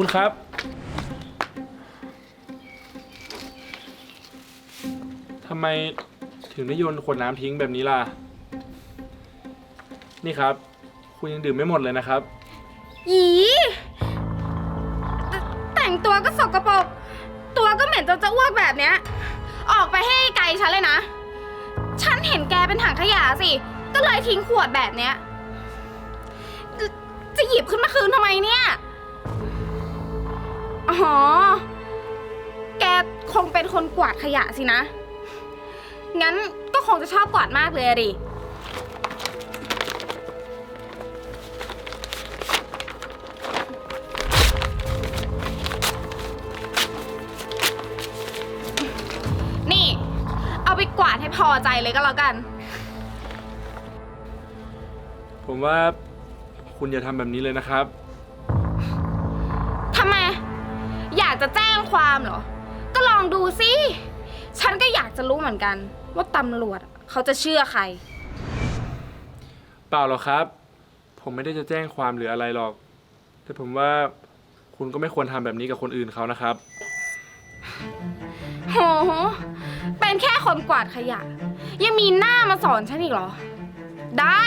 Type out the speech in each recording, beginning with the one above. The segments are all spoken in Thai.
คุณครับ ทำไมถึงได้โยนขวดน้ำทิ้งแบบนี้ล่ะ นี่ครับ คุณยังดื่มไม่หมดเลยนะครับ อีแต่แต่งตัวก็สกปรก ตัวก็เหม็นจนจะอ้วกแบบเนี้ย ออกไปให้ไกลฉันเลยนะ ฉันเห็นแกเป็นถังขยะสิ ก็เลยทิ้งขวดแบบเนี้ย จะจะหยิบขึ้นมาคืนทำไมเนี่ย อ๋อ แกคงเป็นคนกวาดขยะสินะ งั้นก็คงจะชอบกวาดมากเลยอะดิ นี่ เอาไปกวาดให้พอใจเลยก็แล้วกัน ผมว่าคุณอย่าทำแบบนี้เลยนะครับามเหรอ ก็ลองดูสิ ฉันก็อยากจะรู้เหมือนกัน ว่าตำรวจเขาจะเชื่อใคร เปล่าหรอกครับ ผมไม่ได้จะแจ้งความหรืออะไรหรอก แต่ผมว่าคุณก็ไม่ควรทำแบบนี้กับคนอื่นเขานะครับ โห เป็นแค่คนกวาดขยะ ยังมีหน้ามาสอนฉันอีกเหรอ ได้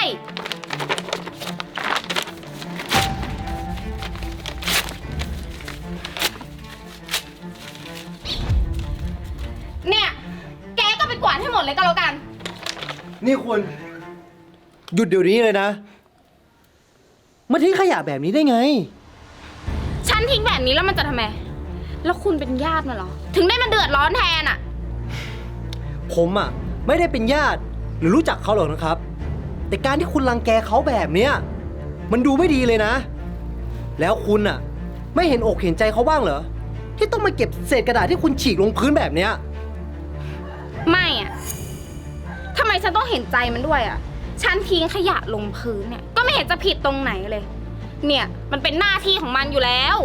ก็ไปกวาดให้หมดเลยก็แล้วกัน นี่คุณ หยุดเดี๋ยวนี้เลยนะ มาทิ้งขยะแบบนี้ได้ไง ฉันทิ้งแบบนี้แล้วมันจะทำไม แล้วคุณเป็นญาติมาเหรอ ถึงได้มาเดือดร้อนแทนอะ ผมอะ ไม่ได้เป็นญาติหรือรู้จักเขาหรอกนะครับ แต่การที่คุณรังแกเขาแบบเนี้ยมันดูไม่ดีเลยนะ แล้วคุณอะ ไม่เห็นอกเห็นใจเขาบ้างเหรอ ที่ต้องมาเก็บเศษกระดาษที่คุณฉีกลงพื้นแบบเนี้ย ไม่อะทำ ไมฉันต้องเห็นใจมันด้วยอะ ฉันทิ้งขยะลงพื้นเนี่ย ก็ไม่เห็นจะผิดตรงไหนเลย เนี่ยมันเป็นหน้าที่ของมันอยู่แล้ว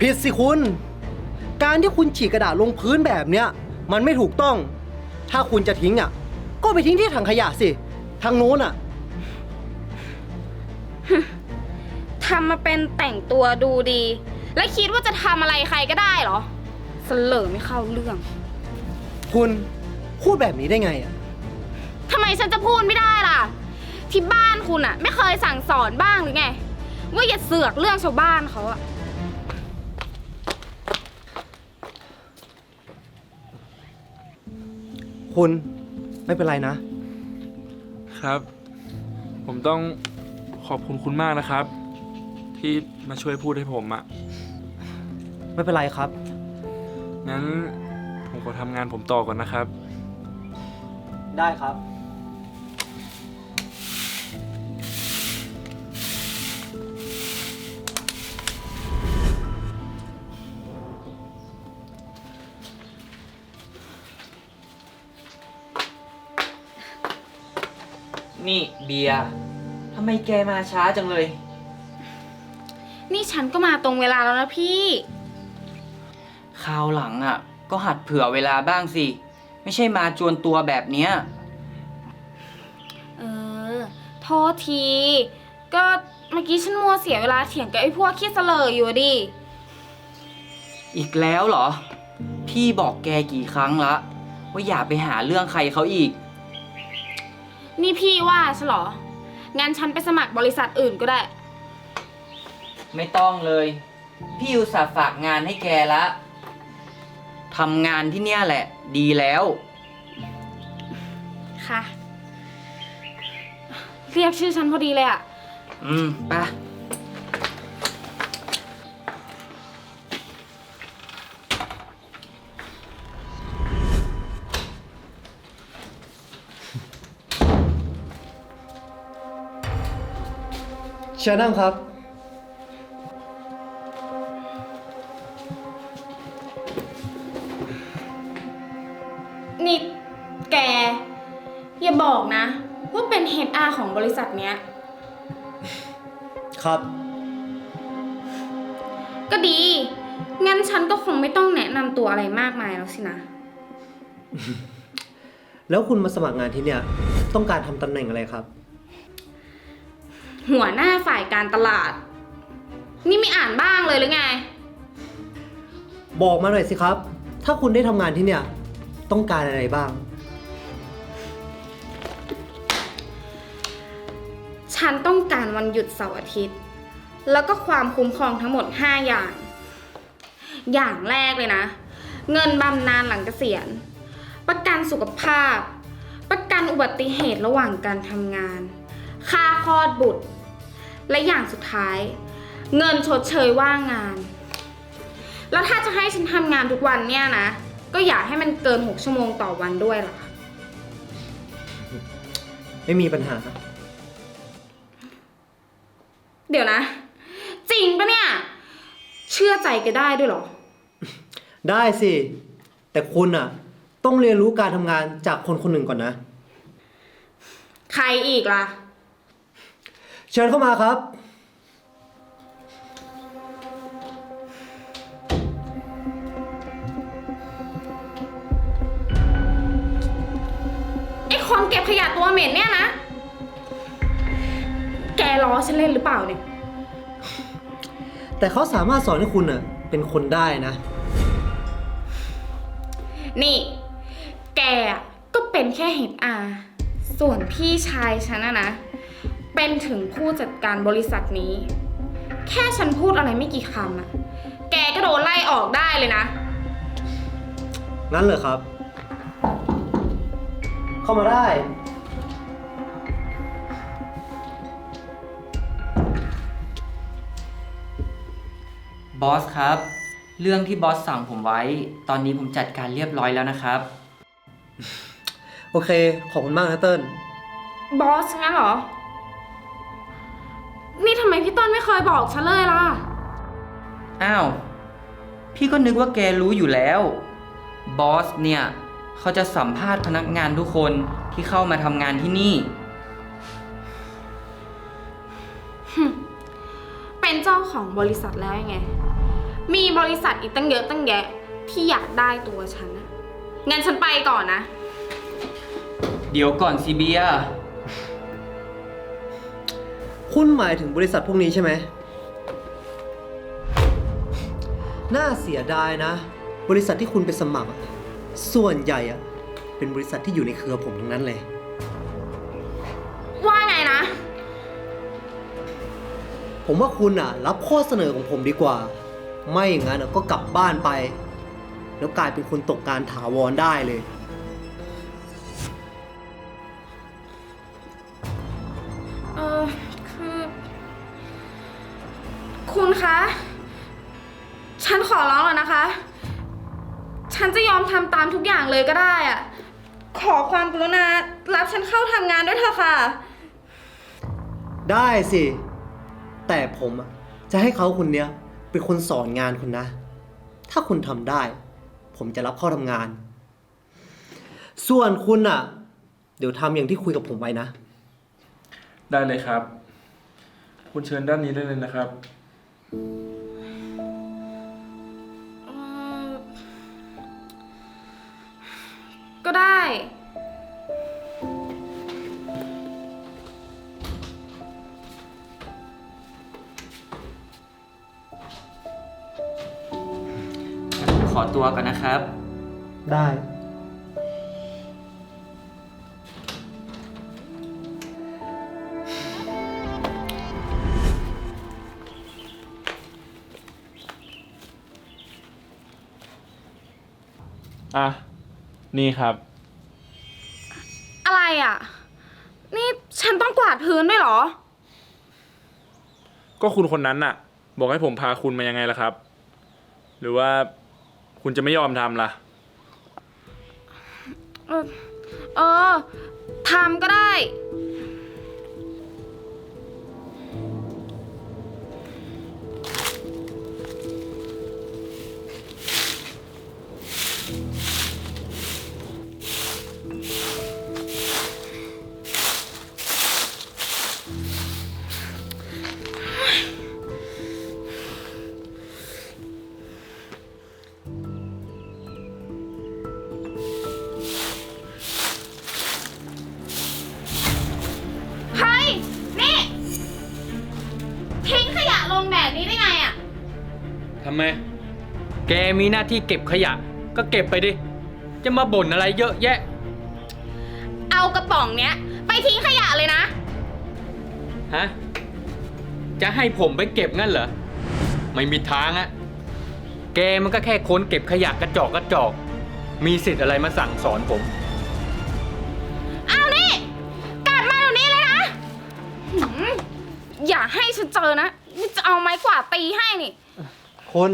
ผิดสิคุณ การที่คุณฉีกกระดาษลงพื้นแบบเนี้ย มันไม่ถูกต้อง ถ้าคุณจะทิ้งอะ ก็ไปทิ้งที่ถังขยะสิ ทางโน้นอะ ทำมาเป็นแต่งตัวดูดี และคิดว่าจะทำอะไรใครก็ได้เหรอเสลอไม่เข้าเรื่อง คุณพูดแบบนี้ได้ไงอะ ทำไมฉันจะพูดไม่ได้ล่ะ ที่บ้านคุณอะไม่เคยสั่งสอนบ้างหรือไง ว่าอย่าเสือกเรื่องชาวบ้านเขาอะคุณไม่เป็นไรนะ ครับ ผมต้องขอบคุณคุณมากนะครับ ที่มาช่วยพูดให้ผมอะไม่เป็นไรครับ งั้นผมขอทำงานผมต่อก่อนนะครับ ได้ครับ นี่เบียร์ทำไมแกมาช้าจังเลย นี่ฉันก็มาตรงเวลาแล้วนะพี่ คราวหลังอะ ก็หัดเผื่อเวลาบ้างสิ ไม่ใช่มาจวนตัวแบบเนี้ย เออ โทษที ก็เมื่อกี้ฉันมัวเสียเวลาเถียงกับไอ้พวกขี้เสลออยู่อะดิ อีกแล้วเหรอ พี่บอกแกกี่ครั้งละ ว่าอย่าไปหาเรื่องใครเขาอีก นี่พี่ว่าใช่เหรอ งั้นฉันไปสมัครบริษัทอื่นก็ได้ ไม่ต้องเลย พี่อุตส่าห์ฝากงานให้แกละทำงานที่เนี่ยแหละ ดีแล้ว ค่ะ เรียกชื่อฉันพอดีเลยอะ อืมไปะ ชิญนั่งครับ นี่แก อย่าบอกนะ ว่าเป็น HR ของบริษัทเนี้ย ครับ ก็ดี งั้นฉันก็คงไม่ต้องแนะนำตัวอะไรมากมายแล้วสินะ แล้วคุณมาสมัครงานที่เนี่ย ต้องการทำตำแหน่งอะไรครับ หัวหน้าฝ่ายการตลาดหนี่ไม่อ่านบ้างเลยหรือไง บอกมาหน่อยสิครับ ถ้าคุณได้ทำงานที่เนี่ย ต้องการอะไรบ้าง ฉันต้องการวันหยุดเสาร์อาทิตย์ แล้วก็ความคุ้มครองทั้งหมด 5 อย่าง อย่างแรกเลยนะ เงินบำนาญหลังเกษียณ ประกันสุขภาพ ประกันอุบัติเหตุระหว่างการทำงาน ค่าคลอดบุตร และอย่างสุดท้าย เงินชดเชยว่างงาน แล้วถ้าจะให้ฉันทำงานทุกวันเนี่ยนะ ก็อยากให้มันเกิน 6 ชั่วโมงต่อวันด้วยล่ะ ไม่มีปัญหา เดี๋ยวนะ จริงปะเนี่ย เชื่อใจแกได้ด้วยเหรอ ได้สิ แต่คุณอะ ต้องเรียนรู้การทำงานจากคนคนหนึ่งก่อนนะ ใครอีกล่ะ เชิญเข้ามาครับ ไอ้คนเก็บขยะตัวเหม็นเนี่ยนะ แกล้อฉันเล่นหรือเปล่าเนี่ย แต่เขาสามารถสอนให้คุณอะเป็นคนได้นะ นี่ แกอะก็เป็นแค่เห็นอา ส่วนพี่ชายฉันนะนะ เป็นถึงผู้จัดการบริษัทนี้ แค่ฉันพูดอะไรไม่กี่คำอะแกก็โดนไล่ออกได้เลยนะงั้นเหรอครับ เข้ามาได้ บอสครับ เรื่องที่บอสสั่งผมไว้ ตอนนี้ผมจัดการเรียบร้อยแล้วนะครับ โอเค ขอบคุณมากนะเติ้ลบอสงั้นเหรอ นี่ทำไมพี่ต้นไม่เคยบอกฉันเลยล่ะ อ้าว พี่ก็นึกว่าแกรู้อยู่แล้ว บอสเนี่ย เขาจะสัมภาษณ์พนักงานทุกคนที่เข้ามาทำงานที่นี่ เป็นเจ้าของบริษัทแล้วยังไง มีบริษัทอีกตั้งเยอะตั้งแยะ ที่อยากได้ตัวฉันนะงั้นฉันไปก่อนนะ เดี๋ยวก่อนซีเบีย คุณหมายถึงบริษัทพวกนี้ใช่ไหม น่าเสียดายนะ บริษัทที่คุณไปสมัครอะส่วนใหญ่อะเป็นบริษัทที่อยู่ในเครือผมทั้งนั้นเลย ว่าไงนะ ผมว่าคุณอะรับข้อเสนอของผมดีกว่า ไม่อย่างนั้นอะก็กลับบ้านไป แล้วกลายเป็นคนตกงานถาวรได้เลย คุณคะ ฉันขอร้องแล้วนะคะ ฉันจะยอมทำตามทุกอย่างเลยก็ได้อะขอความกรุณารับฉันเข้าทำงานด้วยเถอะค่ะ ได้สิ แต่ผมอะจะให้เขาคนเนี้ยเป็นคนสอนงานคุณนะ ถ้าคุณทำได้ ผมจะรับเข้าทำงาน ส่วนคุณอะ เดี๋ยวทำอย่างที่คุยกับผมไว้นะ ได้เลยครับ คุณเชิญด้านนี้ได้เลยนะครับ เอ่อก็ได้ งั้นผมขอตัวก่อนนะครับ ได้ อะ นี่ครับ อะไรอะ นี่ฉันต้องกวาดพื้นด้วยเหรอ ก็คุณคนนั้นน่ะ บอกให้ผมพาคุณมายังไงล่ะครับ หรือว่าคุณจะไม่ยอมทำล่ะ เออเออทำก็ได้ มีหน้าที่เก็บขยะ ก็เก็บไปดิ จะมาบ่นอะไรเยอะแยะ เอากระป๋องเนี้ย ไปทิ้งขยะเลยนะ ฮะ จะให้ผมไปเก็บงั้นเหรอ ไม่มีทางอะแกมันก็แค่คนเก็บขยะกระจอกกระจอก มีสิทธิ์อะไรมาสั่งสอนผม เอานี่กลับมาเดี๋ยวนี้เลยนะหืมอย่าให้ฉันเจอนะนี่จะเอาไม้กวาดตีให้นี่คุณ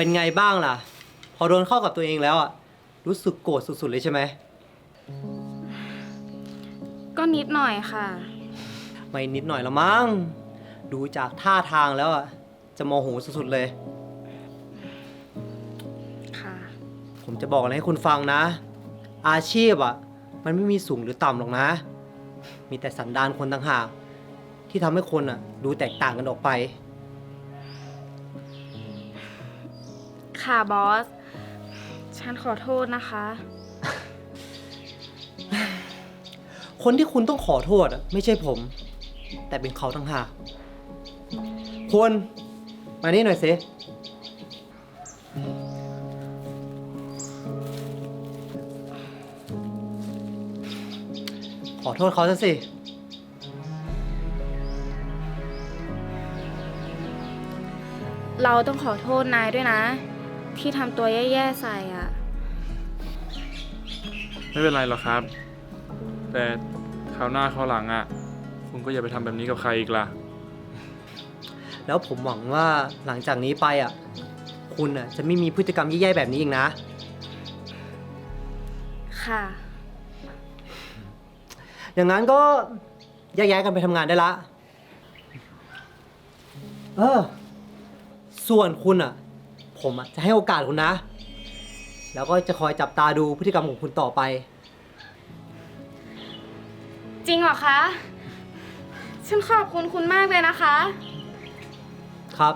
เป็นไงบ้างล่ะ พอโดนเข้ากับตัวเองแล้วอะรู้สึกโกรธสุดๆเลยใช่ไหม ก็นิดหน่อยค่ะ ไม่นิดหน่อยละมั้ง ดูจากท่าทางแล้วอะจะโมโหสุดๆเลย ค่ะ ผมจะบอกอะไรให้คุณฟังนะ อาชีพอะมันไม่มีสูงหรือต่ำหรอกนะ มีแต่สันดานคนต่างหากที่ทำให้คนอะดูแตกต่างกันออกไป ค่ะบอส ฉันขอโทษนะคะ คนที่คุณต้องขอโทษอะไม่ใช่ผม แต่เป็นเขาต่างหากคุณมานี่หน่อยสิ ขอโทษเขาซะสิ เราต้องขอโทษนายด้วยนะ ที่ทำตัวแย่ๆใส่อะไม่เป็นไรหรอกครับ แต่คราวหน้าคราวหลังอะ คุณก็อย่าไปทำแบบนี้กับใครอีกล่ะ แล้วผมหวังว่าหลังจากนี้ไปอะ คุณอะจะไม่มีพฤติกรรมแย่ๆแบบนี้อีกนะ ค่ะ อย่างนั้นก็แยกย้ายกันไปทำงานได้ละ เออ ส่วนคุณอะ ผมอะจะให้โอกาสคุณนะ แล้วก็จะคอยจับตาดูพฤติกรรมของคุณต่อไป จริงเหรอคะ ฉันขอบคุณคุณมากเลยนะคะ ครับ